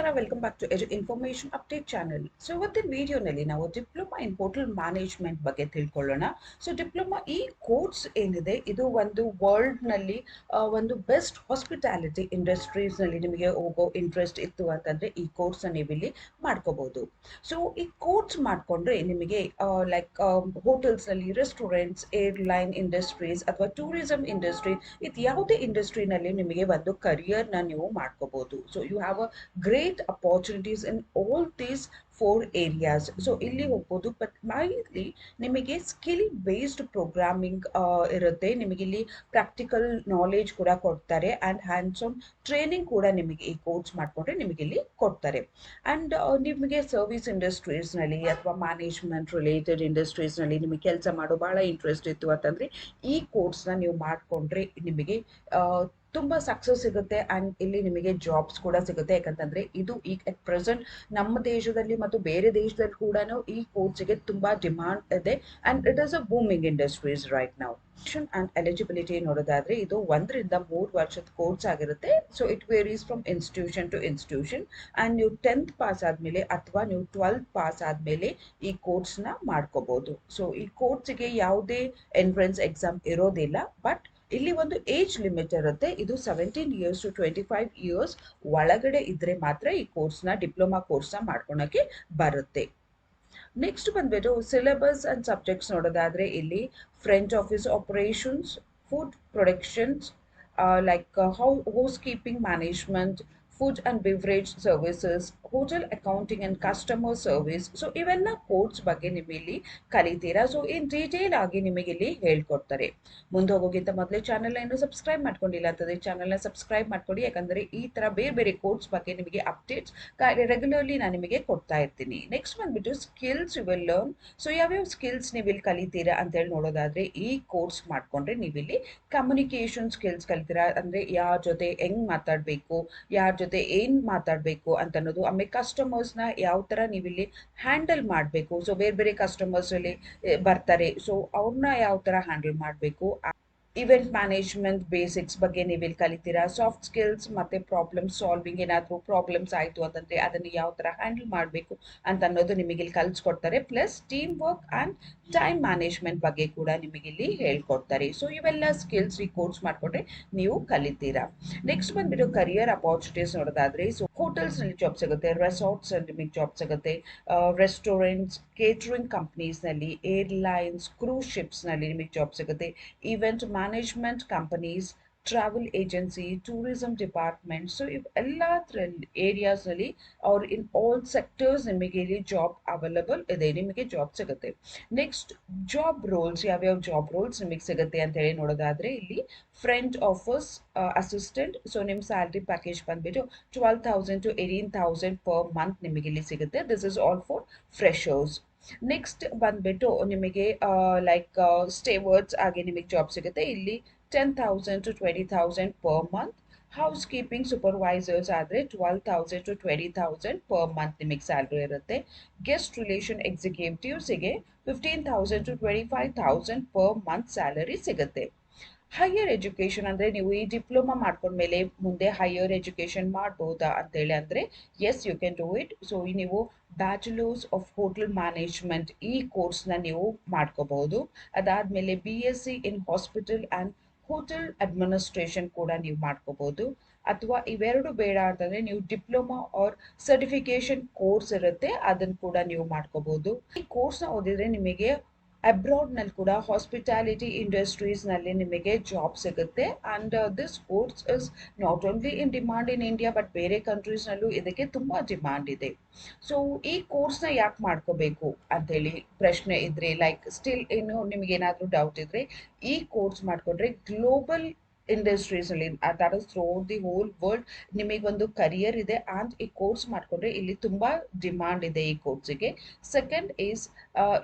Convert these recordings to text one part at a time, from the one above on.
ನಮಸ್ಕಾರ welcome back to edu information update channel so ಇವತ್ತಿನ ವಿಡಿಯೋನಲ್ಲಿ ನಾವು ಡಿಪ್ಲೊಮಾ ಇನ್ ಹೋಟೆಲ್ ಮ್ಯಾನೇಜ್ಮೆಂಟ್ ಬಗ್ಗೆ ತಿಳ್ಕೊಳ್ಳೋಣ. ಸೊ ಡಿಪ್ಲೊಮಾ ಈ ಕೋರ್ಸ್ ಏನಿದೆ? ಇದು ಒಂದು ವರ್ಲ್ಡ್ನಲ್ಲಿ ಒಂದು ಬೆಸ್ಟ್ ಹಾಸ್ಪಿಟಾಲಿಟಿ ಇಂಡಸ್ಟ್ರೀಸ್ನಲ್ಲಿ ನಿಮಗೆ ಹೋಗೋ ಇಂಟ್ರೆಸ್ಟ್ ಇತ್ತು ಅಂತಂದರೆ ಈ ಕೋರ್ಸ್ನ ನೀವು ಇಲ್ಲಿ ಮಾಡ್ಕೋಬಹುದು ಸೊ ಈ ಕೋರ್ಸ್ ಮಾಡಿಕೊಂಡ್ರೆ ನಿಮಗೆ ಲೈಕ್ ಹೋಟೆಲ್ಸ್ನಲ್ಲಿ ರೆಸ್ಟೋರೆಂಟ್ಸ್ ಏರ್ಲೈನ್ ಇಂಡಸ್ಟ್ರೀಸ್ ಅಥವಾ ಟೂರಿಸಂ ಇಂಡಸ್ಟ್ರಿ ಇದು ಯಾವುದೇ ಇಂಡಸ್ಟ್ರಿನಲ್ಲಿ ನಿಮಗೆ ಒಂದು ಕರಿಯರ್ನ ನೀವು ಮಾಡ್ಕೋಬಹುದು so you have a great opportunities in all these four areas so ಇಲ್ಲಿ ಹೋಗ್ಬೋದು ಬಟ್ ಇಲ್ಲಿ ನಿಮಗೆ ಸ್ಕಿಲ್ ಬೇಸ್ಡ್ ಪ್ರೋಗ್ರಾಮಿಂಗ್ ಇರುತ್ತೆ. ನಿಮಗೆ ಇಲ್ಲಿ ಪ್ರಾಕ್ಟಿಕಲ್ ನಾಲೆಜ್ ಕೂಡ ಕೊಡ್ತಾರೆ ಆ್ಯಂಡ್ ಹ್ಯಾಂಡ್ಸ್ ಆನ್ ಟ್ರೈನಿಂಗ್ ಕೂಡ ನಿಮಗೆ ಈ ಕೋರ್ಸ್ ಮಾಡಿಕೊಂಡ್ರೆ ನಿಮಗೆ ಇಲ್ಲಿ ಕೊಡ್ತಾರೆ. ಆ್ಯಂಡ್ ನಿಮಗೆ ಸರ್ವಿಸ್ ಇಂಡಸ್ಟ್ರೀಸ್ನಲ್ಲಿ ಅಥವಾ ಮ್ಯಾನೇಜ್ಮೆಂಟ್ ರಿಲೇಟೆಡ್ ಇಂಡಸ್ಟ್ರೀಸ್ನಲ್ಲಿ ನಿಮಗೆ ಕೆಲಸ ಮಾಡೋ ಭಾಳ ಇಂಟ್ರೆಸ್ಟ್ ಇತ್ತು ಅಂತಂದರೆ ಈ ಕೋರ್ಸ್ನ ನೀವು ಮಾಡಿಕೊಂಡ್ರೆ ನಿಮಗೆ ತುಂಬ ಸಕ್ಸಸ್ ಸಿಗುತ್ತೆ ಆ್ಯಂಡ್ ಇಲ್ಲಿ ನಿಮಗೆ ಜಾಬ್ಸ್ ಕೂಡ ಸಿಗುತ್ತೆ. ಯಾಕಂತಂದರೆ ಇದು ಈಗ ಅಟ್ ಪ್ರೆಸೆಂಟ್ ನಮ್ಮ ದೇಶದಲ್ಲಿ ಮತ್ತು ಬೇರೆ ದೇಶದಲ್ಲಿ ಕೂಡ ಈ ಕೋರ್ಸಿಗೆ ತುಂಬ ಡಿಮಾಂಡ್ ಇದೆ and it is a booming industries right ನಾವು ಆ್ಯಂಡ್ ಎಲಿಜಿಬಿಲಿಟಿ ನೋಡೋದಾದ್ರೆ ಇದು ಒಂದರಿಂದ ಮೂರು ವರ್ಷದ ಕೋರ್ಸ್ ಆಗಿರುತ್ತೆ. So it varies from institution to institution and ನೀವು ಟೆಂತ್ ಪಾಸ್ ಆದಮೇಲೆ ಅಥವಾ ನೀವು ಟ್ವೆಲ್ತ್ ಪಾಸ್ ಆದಮೇಲೆ ಈ ಕೋರ್ಸ್ನ ಮಾಡ್ಕೋಬೋದು. ಸೊ ಈ ಕೋರ್ಸಿಗೆ ಯಾವುದೇ ಎಂಟ್ರೆನ್ಸ್ ಎಕ್ಸಾಮ್ ಇರೋದಿಲ್ಲ ಬಟ್ ಇಲ್ಲಿ ಒಂದು ಏಜ್ ಲಿಮಿಟ್ ಇರುತ್ತೆ. ಇದು seventeen years to twenty five years ಒಳಗಡೆ ಇದ್ರೆ ಮಾತ್ರ ಈ ಕೋರ್ಸ್ನ ಡಿಪ್ಲೊಮಾ ಕೋರ್ಸ್ನ ಮಾಡ್ಕೊಳಕ್ಕೆ ಬರುತ್ತೆ. ನೆಕ್ಸ್ಟ್ ಬಂದ್ಬಿಟ್ಟು ಸಿಲೆಬಸ್ ಅಂಡ್ ಸಬ್ಜೆಕ್ಟ್ಸ್ ನೋಡೋದಾದ್ರೆ ಇಲ್ಲಿ french office operations food productions like housekeeping management food and beverage services hotel accounting and customer service so ಇವೆಲ್ಲ ಕೋರ್ಸ್ ಬಗ್ಗೆ ನೀವು ಇಲ್ಲಿ ಕಲಿತೀರಾ? ಸೊ ಇನ್ ಡೀಟೇಲ್ ಆಗಿ ನಿಮಗೆ ಇಲ್ಲಿ ಹೇಳ್ಕೊಡ್ತಾರೆ. ಮುಂದೆ ಹೋಗೋಕ್ಕಿಂತ ಮೊದಲೇ ಚಾನಲ್ ಏನು ಸಬ್ಸ್ಕ್ರೈಬ್ ಮಾಡ್ಕೊಂಡಿಲ್ಲ ಅಂತಂದ್ರೆ ಚಾನಲ್ನ ಸಬ್ಸ್ಕ್ರೈಬ್ ಮಾಡ್ಕೊಳ್ಳಿ ಯಾಕಂದರೆ ಈ ಥರ ಬೇರೆ ಬೇರೆ ಕೋರ್ಸ್ ಬಗ್ಗೆ ನಿಮಗೆ ಅಪ್ಡೇಟ್ಸ್ ರೆಗ್ಯುಲರ್ಲಿ ನಾನು ನಿಮಗೆ ಕೊಡ್ತಾ ಇರ್ತೀನಿ. ನೆಕ್ಸ್ಟ್ ಬಂದ್ಬಿಟ್ಟು skills you will learn so ಯಾವ್ಯಾವ ಸ್ಕಿಲ್ಸ್ ನೀವು ಇಲ್ಲಿ ಕಲಿತೀರಾ ಅಂತೇಳಿ ನೋಡೋದಾದ್ರೆ ಈ ಕೋರ್ಸ್ ಮಾಡ್ಕೊಂಡ್ರೆ ನೀವಿಲ್ಲಿ ಕಮ್ಯುನಿಕೇಷನ್ ಸ್ಕಿಲ್ಸ್ ಕಲಿತೀರಾ? ಅಂದರೆ ಯಾರ ಜೊತೆ ಹೆಂಗ್ ಮಾತಾಡಬೇಕು? ಯಾರ ಜೊತೆ ಏನು ಮಾತಾಡಬೇಕು ಅಂತ ಅನ್ನೋದು ಆಮೇಲೆ ನ ಯಾವ ಥರ ನೀವಿಲ್ಲಿ ಹ್ಯಾಂಡಲ್ ಮಾಡಬೇಕು? ಸೊ ಬೇರೆ ಬೇರೆ ಕಸ್ಟಮರ್ಸ್ ಅಲ್ಲಿ ಬರ್ತಾರೆ. ಸೊ ಅವ್ರನ್ನ ಯಾವ ತರ ಹ್ಯಾಂಡಲ್ ಮಾಡಬೇಕು? ಇವೆಂಟ್ ಮ್ಯಾನೇಜ್ಮೆಂಟ್ ಬೇಸಿಕ್ಸ್ ಬಗ್ಗೆ ನೀವಿಲ್ಲಿ ಕಲಿತೀರಾ? ಸಾಫ್ಟ್ ಸ್ಕಿಲ್ಸ್ ಮತ್ತು ಪ್ರಾಬ್ಲಮ್ ಸಾಲ್ವಿಂಗ್ ಏನಾದರೂ ಪ್ರಾಬ್ಲಮ್ಸ್ ಆಯಿತು ಅಂತಂದರೆ ಅದನ್ನು ಯಾವ ಥರ ಹ್ಯಾಂಡಲ್ ಮಾಡಬೇಕು ಅಂತ ಅನ್ನೋದು ನಿಮಗೆ ಇಲ್ಲಿ ಕಲಿಸ್ಕೊಡ್ತಾರೆ. Plus teamwork and time management ಬಗ್ಗೆ ಕೂಡ ನಿಮಗೆ ಇಲ್ಲಿ ಹೇಳ್ಕೊಡ್ತಾರೆ. ಸೊ ಇವೆಲ್ಲ ಸ್ಕಿಲ್ಸ್ ಈ ಕೋರ್ಸ್ ಮಾಡಿಕೊಂಡ್ರೆ ನೀವು ಕಲಿತೀರಾ? ನೆಕ್ಸ್ಟ್ ಬಂದ್ಬಿಟ್ಟು ಕರಿಯರ್ ಅಪಾರ್ಚುನಿಟೀಸ್ ನೋಡೋದಾದ್ರೆ ಸೊ ಹೋಟೆಲ್ಸ್ನಲ್ಲಿ ಜಾಬ್ ಸಿಗುತ್ತೆ ರೆಸಾರ್ಟ್ಸ್ ನಿಮಗೆ ಜಾಬ್ ಸಿಗುತ್ತೆ. ರೆಸ್ಟೋರೆಂಟ್ಸ್ ಕೇಟ್ರಿಂಗ್ ಕಂಪ್ನೀಸ್ನಲ್ಲಿ ಏರ್ಲೈನ್ಸ್ ಕ್ರೂಸ್ ಶಿಪ್ಸ್ನಲ್ಲಿ ನಿಮಗೆ ಜಾಬ್ ಸಿಗುತ್ತೆ. Event management companies travel agency tourism department so ಇವೆಲ್ಲ ಏರಿಯಾಸ್ನಲ್ಲಿ ಅವ್ರ ಇನ್ ಆಲ್ ಸೆಕ್ಟರ್ಸ್ ನಿಮಗೆ ಇಲ್ಲಿ ಜಾಬ್ ಅವೈಲಬಲ್ ಇದೆ ನಿಮಗೆ ಜಾಬ್ ಸಿಗುತ್ತೆ ನೆಕ್ಸ್ಟ್ ಜಾಬ್ ರೋಲ್ಸ್ ಯಾವ್ಯಾವ ಜಾಬ್ ರೋಲ್ಸ್ ನಿಮಗೆ ಸಿಗುತ್ತೆ ಅಂತ ಹೇಳಿ ನೋಡೋದಾದ್ರೆ ಇಲ್ಲಿ ಫ್ರಂಟ್ ಆಫೀಸ್ ಅಸಿಸ್ಟೆಂಟ್ ಸೊ ನಿಮ್ಮ ಸ್ಯಾಲ್ರಿ ಪ್ಯಾಕೇಜ್ ಬಂದ್ಬಿಟ್ಟು twelve thousand to eighteen thousand per month ನಿಮಗೆ ಇಲ್ಲಿ ಸಿಗುತ್ತೆ this is all for freshers next ಬಂದ್ಬಿಟ್ಟು ನಿಮಗೆ ಲೈಕ್ ಸ್ಟೇವರ್ಡ್ಸ್ ಆಗಿ ನಿಮಗೆ ಜಾಬ್ ಸಿಗುತ್ತೆ. ಇಲ್ಲಿ ten thousand to twenty thousand per month housekeeping supervisors ಆದರೆ twelve thousand to twenty thousand per month ನಿಮಗೆ ಸ್ಯಾಲ್ರಿ ಇರುತ್ತೆ. Guest relation ಎಕ್ಸಿಕ್ಯೂಟಿವ್ಸಿಗೆ fifteen thousand to twenty five thousand per month salary ಸಿಗುತ್ತೆ. Higher education ಅಂದರೆ ನೀವು ಈ diploma ಮಾಡ್ಕೊಂಡ್ಮೇಲೆ ಮುಂದೆ higher education ಮಾಡ್ಬೋದಾ ಅಂತೇಳಿ ಅಂದರೆ yes you can do it so ನೀವು ಬ್ಯಾಚುಲರ್ಸ್ ಆಫ್ ಹೋಟೆಲ್ ಮ್ಯಾನೇಜ್ಮೆಂಟ್ ಈ ಕೋರ್ಸ್ನ ನೀವು ಮಾಡ್ಕೋಬಹುದು ಅದಾದಮೇಲೆ B S C in hospital and hotel administration ಕೂಡ ನೀವು ಮಾಡ್ಕೋಬಹುದು ಅಥವಾ ಇವೆರಡು ಬೇಡ ಅಂತಂದ್ರೆ ನೀವು ಡಿಪ್ಲೊಮಾ ಆರ್ ಸರ್ಟಿಫಿಕೇಶನ್ ಕೋರ್ಸ್ ಇರುತ್ತೆ ಅದನ್ನು ಕೂಡ ನೀವು ಮಾಡ್ಕೋಬಹುದು ಈ ಕೋರ್ಸ್ನ ಓದಿದ್ರೆ ನಿಮಗೆ ಅಬ್ರಾಡ್ನಲ್ಲಿ ಕೂಡ ಹಾಸ್ಪಿಟಾಲಿಟಿ ಇಂಡಸ್ಟ್ರೀಸ್ನಲ್ಲಿ ನಿಮಗೆ ಜಾಬ್ ಸಿಗುತ್ತೆ. And this course is not only in demand in India but ಬೇರೆ ಕಂಟ್ರೀಸ್ನಲ್ಲೂ ಇದಕ್ಕೆ ತುಂಬ ಡಿಮಾಂಡ್ ಇದೆ. ಸೊ ಈ ಕೋರ್ಸ್ನ ಯಾಕೆ ಮಾಡ್ಕೋಬೇಕು ಅಂತೇಳಿ ಪ್ರಶ್ನೆ ಇದ್ರೆ ಲೈಕ್ ಸ್ಟಿಲ್ ಇನ್ನು ನಿಮಗೆ ಏನಾದ್ರೂ ಡೌಟ್ ಇದ್ರೆ, ಈ ಕೋರ್ಸ್ ಮಾಡಿಕೊಂಡ್ರೆ global ಇಂಡಸ್ಟ್ರೀಸಲ್ಲಿ that is through the whole world ನಿಮಗೆ ಒಂದು ಕರಿಯರ್ ಇದೆ ಅಂತ ಈ ಕೋರ್ಸ್ ಮಾಡಿಕೊಂಡ್ರೆ ಇಲ್ಲಿ ತುಂಬಾ ಡಿಮಾಂಡ್ ಇದೆ ಈ ಕೋರ್ಸಿಗೆ ಸೆಕೆಂಡ್ ಈಸ್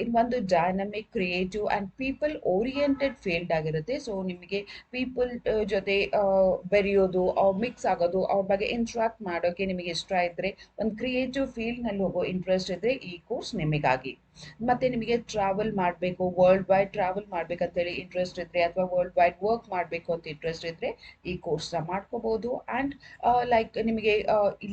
ಇನ್ ಒಂದು dynamic creative and people oriented field ಆಗಿರುತ್ತೆ. ಸೊ ನಿಮಗೆ ಪೀಪಲ್ ಜೊತೆ ಬೆರೆಯೋದು ಮಿಕ್ಸ್ ಆಗೋದು, ಅವ್ರ ಬಗ್ಗೆ ಇಂಟ್ರಾಕ್ಟ್ ಮಾಡೋಕೆ ನಿಮಗೆ ಇಷ್ಟ ಇದ್ರೆ, ಒಂದು ಕ್ರಿಯೇಟಿವ್ ಫೀಲ್ಡ್ನಲ್ಲಿ ಹೋಗೋ ಇಂಟ್ರೆಸ್ಟ್ ಇದ್ರೆ ಈ ಕೋರ್ಸ್ ನಿಮಗಾಗಿ. ಮತ್ತೆ ನಿಮಗೆ ಟ್ರಾವೆಲ್ ಮಾಡಬೇಕು ವರ್ಲ್ಡ್ ವೈಡ್ ಟ್ರಾವೆಲ್ ಮಾಡ್ಬೇಕಂತೇಳಿ ಇಂಟ್ರೆಸ್ಟ್ ಇದ್ರೆ ಅಥವಾ ವರ್ಲ್ಡ್ ವೈಡ್ ವರ್ಕ್ ಮಾಡಬೇಕು ಅಂತ ಇಂಟ್ರೆಸ್ಟ್ ಇದ್ರೆ ಈ ಕೋರ್ಸ್ನ ಮಾಡ್ಕೋಬಹುದು ಅಂಡ್ ಲೈಕ್ ನಿಮಗೆ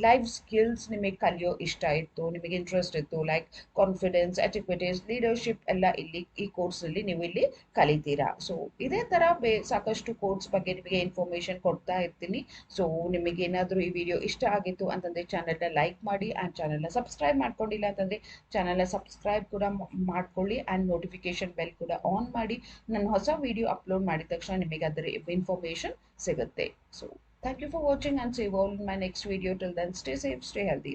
ಲೈಫ್ ಸ್ಕಿಲ್ಸ್ ನಿಮಗೆ ಕಲಿಯೋ ಇಷ್ಟ ಇತ್ತು, ನಿಮಗೆ ಇಂಟ್ರೆಸ್ಟ್ ಇತ್ತು ಲೈಕ್ ಕಾನ್ಫಿಡೆನ್ಸ್ ಎಟಿಕ್ವಿಟೀಸ್ ಲೀಡರ್ಶಿಪ್ ಎಲ್ಲ ಇಲ್ಲಿ ಈ ಕೋರ್ಸಲ್ಲಿ ನೀವು ಇಲ್ಲಿ ಕಲಿತೀರಾ. ಸೊ ಇದೇ ತರ ಸಾಕಷ್ಟು ಕೋರ್ಸ್ ಬಗ್ಗೆ ನಿಮಗೆ ಇನ್ಫಾರ್ಮೇಶನ್ ಕೊಡ್ತಾ ಇರ್ತೀನಿ. ಸೊ ನಿಮಗೆ ಏನಾದರೂ ಈ ವಿಡಿಯೋ ಇಷ್ಟ ಆಗಿತ್ತು ಅಂತಂದರೆ ಚಾನಲ್ನ ಲೈಕ್ ಮಾಡಿ ಆ್ಯಂಡ್ ಚಾನಲ್ನ ಸಬ್ಸ್ಕ್ರೈಬ್ ಮಾಡ್ಕೊಂಡಿಲ್ಲ ಅಂತಂದರೆ ಚಾನಲ್ನ ಸಬ್ಸ್ಕ್ರೈಬ್ ಕೂಡ ಮಾಡ್ಕೊಳ್ಳಿ ಆ್ಯಂಡ್ ನೋಟಿಫಿಕೇಶನ್ ಬೆಲ್ ಕೂಡ ಆನ್ ಮಾಡಿ. ನಾನು ಹೊಸ ವಿಡಿಯೋ ಅಪ್ಲೋಡ್ ಮಾಡಿದ ತಕ್ಷಣ ನಿಮಗೆ ಅದರ ಇನ್ಫಾರ್ಮೇಷನ್ ಸಿಗುತ್ತೆ. So thank you for watching and save all my next video till then stay safe stay healthy